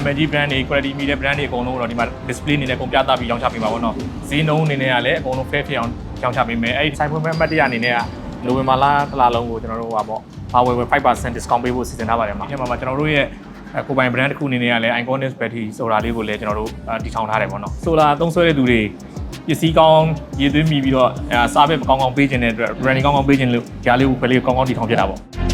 နာမည်ကြီး brand တွေ quality မီတဲ့ brand တွေအကုန်လုံးတော့ဒီမှာ display အနေနဲ့အကုန်ပြသပြီးရောင်းချပေးပါဘောနော်ဈေးနှုန်းအနေနဲ့ကလည်းအကုန်လုံး fair ဖြစ်အောင်ရောင်းချပေးမယ်အဲ့ဒီဆိုင်ဖွင့်မဲ့အမှတ်တရအနေနဲ့ကနိုဝင်ဘာလတစ်လလုံးကိုကျွန်တော်တို့ဟပါပေါ့ပါဝင်ဝင်5% discount ပေးဖို့စီစဉ်ထားပါတယ်မှာဒီမှာမှာကျွန်တော်တို့ရဲ့အဲကိုယ်ပိုင် brand တစ်ခုအနေနဲ့ကလည်း Iconic Battery ဆိုတာလေးကိုလည်းကျွန်တော်တို့တည်ထောင်ထားတယ်ပေါ့နော် solar သုံးစွဲတဲ့သူတွေပစ္စည်းကောင်းရည်သွင်းမိပြီးတော့အဲ service ကောင်းကောင်းပေးခြင်းတဲ့အတွက် branding ကောင်းကောင်းပေးခြင်းလို့ကြားလေးကိုပဲလေးကောင်းကောင်းတည်ထောင်ပြတာပေါ့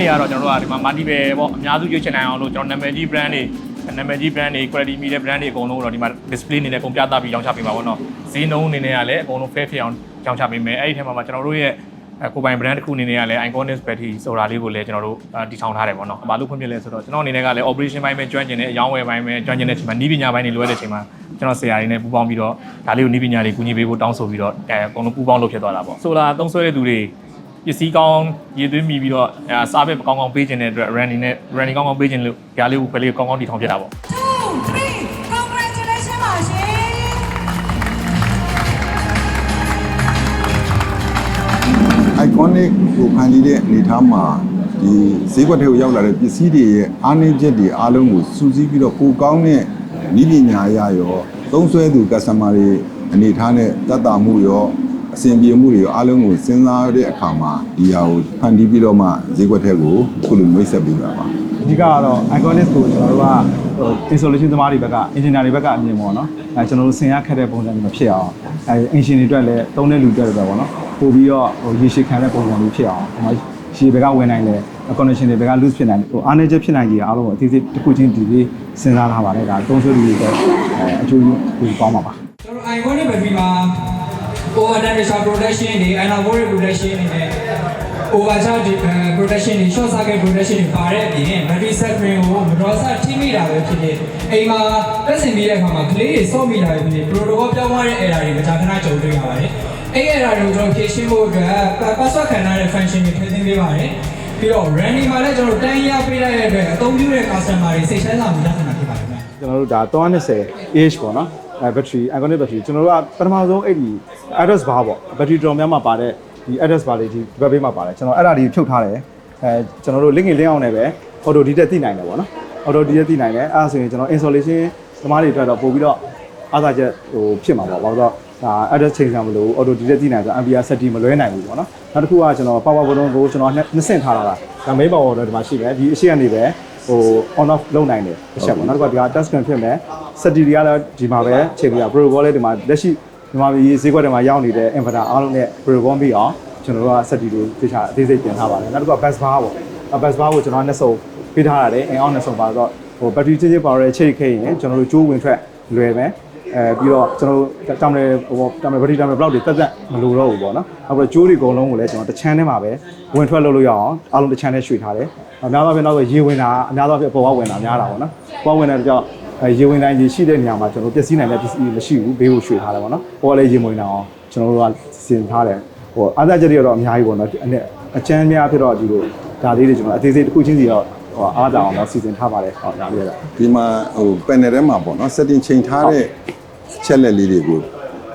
brand တွေကတော့ကျွန်တော်တို့ကဒီမှာ multi ပဲပေါ့အများစုရွေးချယ်နိုင်အောင်လို့ကျွန်တော်နာမည်ကြီး brand တွေနာမည်ကြီး brand တွေ quality မီတဲ့ brand တွေအကုန်လုံးတော့ဒီမှာ display အနေနဲ့အကုန်ပြသပြီးရောင်းချပေးပါဘောနော်ဈေးနှုန်းအနေနဲ့ကလည်းအကုန်လုံး fair ဖြစ်အောင်ရောင်းချပေးမယ်အဲ့ဒီထဲမှာမှာကျွန်တော်တို့ရဲ့အဲကိုယ်ပိုင် brand တစ်ခုအနေနဲ့ကလည်း Iconic Battery ဆိုတာလေးကိုလည်းကျွန်တော်တို့တည်ထောင်ထားတယ်ပေါ့နော်။ဘာလို့ဖွင့်ပြလဲဆိုတော့ကျွန်တော်အနေနဲ့ကလည်း operation ဘိုင်းပဲကျွမ်းကျင်တဲ့အရောင်းဝယ်ဘိုင်းပဲကျွမ်းကျင်တဲ့အချိန်မှာနီးပညာဘိုင်းတွေလိုအပ်တဲ့အချိန်မှာကျွန်တော်ဆရာတွေနဲ့ပူးပေါင်းပြီးတော့ဒါလေးကိုနီးပညာတွေကူညီပေးဖို့တောင်းဆိုပြီးတော့အဲအကုန်လုံးပူးပေါင်းလုပ်ဖြစ်သွားတာပေါ့။ solar သုံးစွဲတဲ့သူတွေ ပစ္စည်းကောင်းရည်သွင်းမိပြီးတော့အဲ service ကောင်းကောင်းပေးခြင်းတဲ့အတွက် running နဲ့ running ကောင်းကောင်းပေးခြင်းလို့ဒါလေးကိုပဲလေးကောင်းကောင်းတည်ထောင်ပြတာပေါ့ two three congratulations ပါရှင် iconic ကိုဖန်တီးတဲ့အနေအထားမှာဒီဈေးကွက်ထဲကိုရောက်လာတဲ့ပစ္စည်းတွေရဲ့အားနည်းချက်တွေအားလုံးကိုစူးစီးပြီးတော့ပိုကောင်းတဲ့ဤပညာအရရောသုံးစွဲသူ customer တွေအနေအထားနဲ့တတ်တာမှုရော အဆင်ပြေမှုတွေရောအားလုံးကိုစဉ်းစားတဲ့အခါမှာဒီဟာကိုဖန်တီးပြီးတော့မှဈေးကွက်ထဲကိုခုလိုမိတ်ဆက်ပေးတာပါအဓိကကတော့ iconic ကိုကျွန်တော်တို့ကဟို installation သမားတွေဘက်က engineer တွေဘက်ကအမြင်ပေါ့နော်အဲကျွန်တော်တို့ဆင်ရခက်တဲ့ပုံစံမျိုးဖြစ်အောင်အဲ engine တွေအတွက်လည်းသုံးတဲ့လူတွေအတွက်ပဲပေါ့နော်ပို့ပြီးတော့ဟိုရေရှည်ခံတဲ့ပုံစံမျိုးဖြစ်အောင်ဟိုမှာရှည်ဘက်ကဝင်နိုင်တယ် connection တွေဘက်က loose ဖြစ်နိုင်တယ်ဟိုအားနည်းချက်ဖြစ်နိုင်ကြီးအားလုံးကိုအသေးစိတ်တစ်ခုချင်းဒီလေးစဉ်းစားထားပါတယ်ဒါသုံးဆွဲလူတွေအတွက်အဲအကျိုးကိုပေါင်းပါပါကျွန်တော် iconic battery မှာ over temperature protection တွေ anabolic protection တွေနဲ့ overcharge protection တွေ short circuit protection တွေပါတဲ့အပြင် battery set screen ကိုမတော်ဆထိမိတာပဲဖြစ်ဖြစ်အိမ်မှာတက်ဆင်ပြီးတဲ့အခါမှာကလေးတွေစော့မိတာပဲဖြစ်ဖြစ် protocol ပြောင်းသွားတဲ့ error တွေမကြာခဏကြုံတွေ့ရပါတယ်အဲ့ error တွေကိုကျွန်တော်ဖြေရှင်းဖို့အတွက် password ခံထားတဲ့ function တွေထည့်သွင်းပေးပါတယ်ပြီးတော့ running မှာလည်းကျွန်တော်တန်းရပေးလိုက်တဲ့အတွက်အသုံးပြုတဲ့ customer တွေစိတ်ချမ်းသာမှုရရှိမှာဖြစ်ပါတယ်ခင်ဗျာကျွန်တော်တို့ဒါ320 AH ပေါ့နော် အဲ battery iconic battery ကျွန်တော်တို့ကပထမဆုံးအဲ့ဒီ address bar ပေါ့ battery တော်များမှာပါတဲ့ဒီ address bar လေးဒီဘက်ဘေးမှာပါတယ်ကျွန်တော်အဲ့ဒါလေးဖြုတ်ထားတယ်အဲကျွန်တော်တို့ link လင်းအောင်နဲ့ပဲ auto detect သိနိုင်တယ်ပေါ့နော် auto detect သိနိုင်တယ်အဲ့ဒါဆိုရင်ကျွန်တော် installation သမားတွေအတွက်တော့ပို့ပြီးတော့အားသာချက်ဟိုဖြစ်မှာပေါ့ဘာလို့တော့ဒါ address change ဆောင်မလို့ auto detect သိနိုင်ဆို ampere set မလွဲနိုင်ဘူးပေါ့နော်နောက်တစ်ခုကကျွန်တော် power button ကိုကျွန်တော်နှစ်ဆင့်ထားတာဒါ main power button ဒီမှာရှိတယ်ဒီအရှိကနေပဲ ဟို on off လုပ်နိုင်တယ်တစ်ချက်ပေါ့နောက်တစ်ခုကဒီက touch screen ဖြစ်မယ် set တီတွေကလည်းဒီမှာပဲချိန်ပြီးတာ protocol လည်းဒီမှာလက်ရှိဒီမှာဒီဈေးကွက်တွေမှာရောက်နေတဲ့ inverter အားလုံးနဲ့ protocol ပြီးအောင်ကျွန်တော်တို့က set တီတွေသိချာအသေးစိတ်ပြင်ထားပါတယ်နောက်တစ်ခုက bus bar ပေါ့ bus bar ကိုကျွန်တော်ကနှစ်စုံပေးထားရတယ်အင်အောင်နှစ်စုံပါတော့ဟို battery ချစ်ချစ်ပါရဲချိတ်ခိရင်ကျွန်တော်တို့ကျိုးဝင်ထွက်လွယ်မယ် အဲပြီးတော့ကျွန်တော်တို့တာမတယ်ဟိုတာမတယ် battery တာမတယ်ဘလောက်တွေတက်တက်မလိုတော့ဘူးပေါ့နော်နောက်ပြီးကျိုးတွေအကုန်လုံးကိုလည်းကျွန်တော်တစ်ချမ်းထဲမှာပဲဝင်ထွက်လုပ်လို့ရအောင်အားလုံးတစ်ချမ်းထဲရွှေ့ထားတယ်အများသောအားဖြင့်တော့ရေဝင်တာအများသောအားဖြင့်ပေါ်ဝဝင်တာများတာပေါ့နော်ပေါ်ဝင်တဲ့ကြောင့်အဲရေဝင်တိုင်းရေရှိတဲ့နေရာမှာကျွန်တော်ပျက်စီးနိုင်တဲ့ပစ္စည်းမရှိဘူးဘေးကိုရွှေ့ထားတယ်ပေါ့နော်ပေါ်လည်းရေဝင်တာအောင်ကျွန်တော်တို့ကစီစဉ်ထားတယ်ဟိုအားသာချက်တွေတော့အများကြီးပေါ့နော်အဲ့အချမ်းများဖြစ်တော့ဒီလိုဒါလေးတွေကျွန်တော်အသေးစိတ်တစ်ခုချင်းစီတော့ ဟိုအားသာအောင်တော့စီစဉ်ထားပါတယ်ဟောဒါလေးရဒီမှာဟို panel ထဲမှာပေါ့နော် setting ချိန်ထားတဲ့ချက်လက်လေးတွေကို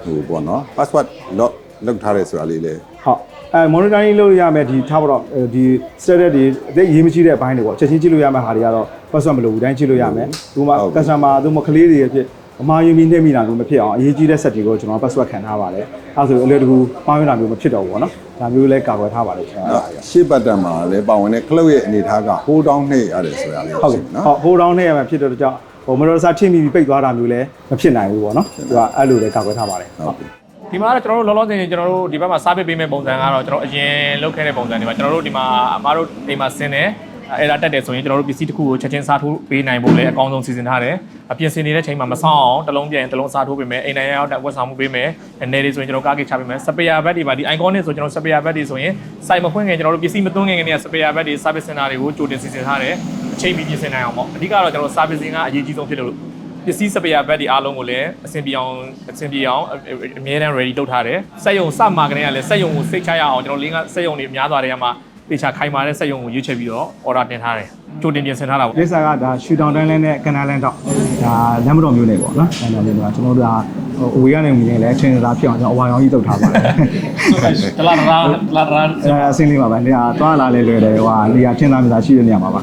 ဟိုပေါ့နော် password lock လောက်ထားရဲဆိုတာလေးလေဟုတ်အဲ monitoring လုပ်ရမယ်ဒီထားပါတော့ဒီ status တွေအသိရေးမကြည့်တဲ့အပိုင်းတွေပေါ့ချက်ချင်းကြည့်လို့ရမယ့်ဟာတွေကတော့ password မလိုဘူးတိုင်းကြည့်လို့ရမယ်ဒီမှာ customer သူမကလေးတွေအဖြစ် အမှားယွင်းပြီးနှိမ့်မိတာမျိုးမဖြစ်အောင်အရေးကြီးတဲ့ set တွေကိုကျွန်တော် password ခံထားပါတယ်အဲဆိုအလွယ်တကူမှားယွင်းတာမျိုးမဖြစ်တော့ဘူးပေါ့နော်ဒါမျိုးလည်းကာကွယ်ထားပါတယ်ကျွန်တော်ရှေ့ဘတ်တန်မှာလည်းပါဝင်တဲ့ cloud ရဲ့အနေအထားက hold down နှိပ်ရတယ်ဆိုတာလေးဟုတ်ကဲ့နော်ဟုတ်ဟိုတောင်းနဲ့ရမှာဖြစ်တဲ့ကြောင့်ဟိုမတော်တဆထိမိပြီးပိတ်သွားတာမျိုးလည်းမဖြစ်နိုင်ဘူးပေါ့နော်သူကအဲ့လိုလည်းကာကွယ်ထားပါတယ်ဟုတ်ပြီဒီမှာကတော့ကျွန်တော်တို့လောလောဆယ်ကျွန်တော်တို့ဒီဘက်မှာ service ပေးမဲ့ပုံစံကတော့ကျွန်တော်အရင်လုပ်ခဲ့တဲ့ပုံစံတွေမှာကျွန်တော်တို့ဒီမှာအမားတို့အိမ်မှာဆင်းတယ် အဲ့ဒါတက်တယ်ဆိုရင်ကျွန်တော်တို့ပစ္စည်းတစ်ခုကိုချက်ချင်းစားထိုးပေးနိုင်ဖို့လည်းအကောင်းဆုံးစီစဉ်ထားတယ်အပြင်ဆင်နေတဲ့ချိန်မှာမဆောင်အောင်တစ်လုံးပြန်တစ်လုံးစားထိုးပေးမယ်အိမ်နိုင်ရောက်တဲ့ဝတ်ဆောင်မှုပေးမယ်အနေတွေဆိုရင်ကျွန်တော်ကားကိတ်ချပေးမယ်စပယ်ယာဘက်တွေပါဒီ iconic ဆိုကျွန်တော်စပယ်ယာဘက်တွေဆိုရင်စိုက်မဖွင့်ခင်ကျွန်တော်တို့ပစ္စည်းမသွင်းခင်ကနေစပယ်ယာဘက်တွေ service center တွေကိုကြိုတင်စီစဉ်ထားတယ်အချိန်မီပြင်ဆင်နိုင်အောင်ပေါ့အဓိကတော့ကျွန်တော် servicing ကအရေးကြီးဆုံးဖြစ်လို့ပစ္စည်းစပယ်ယာဘက်ဒီအားလုံးကိုလည်းအဆင်ပြေအောင်အဆင်ပြေအောင်အအမြဲတမ်း ready လုပ်ထားတယ်စက်ရုံစမှာကနေကလည်းစက်ရုံကိုစိတ်ချရအောင်ကျွန်တော်လင်းကစက်ရုံတွေများသွားတဲ့ကမှာ ပေချာခိုင်မာတဲ့စက်ရုံကိုရွေးချယ်ပြီးတော့ order တင်ထားတယ်ကြိုတင်ပြင်ဆင်ထားတာပေါ့လိပ်စာကဒါရှူတောင်တိုင်းလန်းနဲ့ကနာလန်းတော့ဒါလမ်းမတော်မျိုးနဲ့ပေါ့နော်လမ်းတော်မျိုးကကျွန်တော်တို့ကအဝေးကနေမြင်ရင်လည်းထင်သာဖြစ်အောင်ကျွန်တော်အဝါရောင်ကြီးတုတ်ထားပါတယ်တလားတလားတလားတလားအဲအစင်းလေးပါပဲနေရာသွားလာလဲလွယ်တယ်ဟိုဟာနေရာထင်သာမြင်သာရှိတဲ့နေရာမှာပါ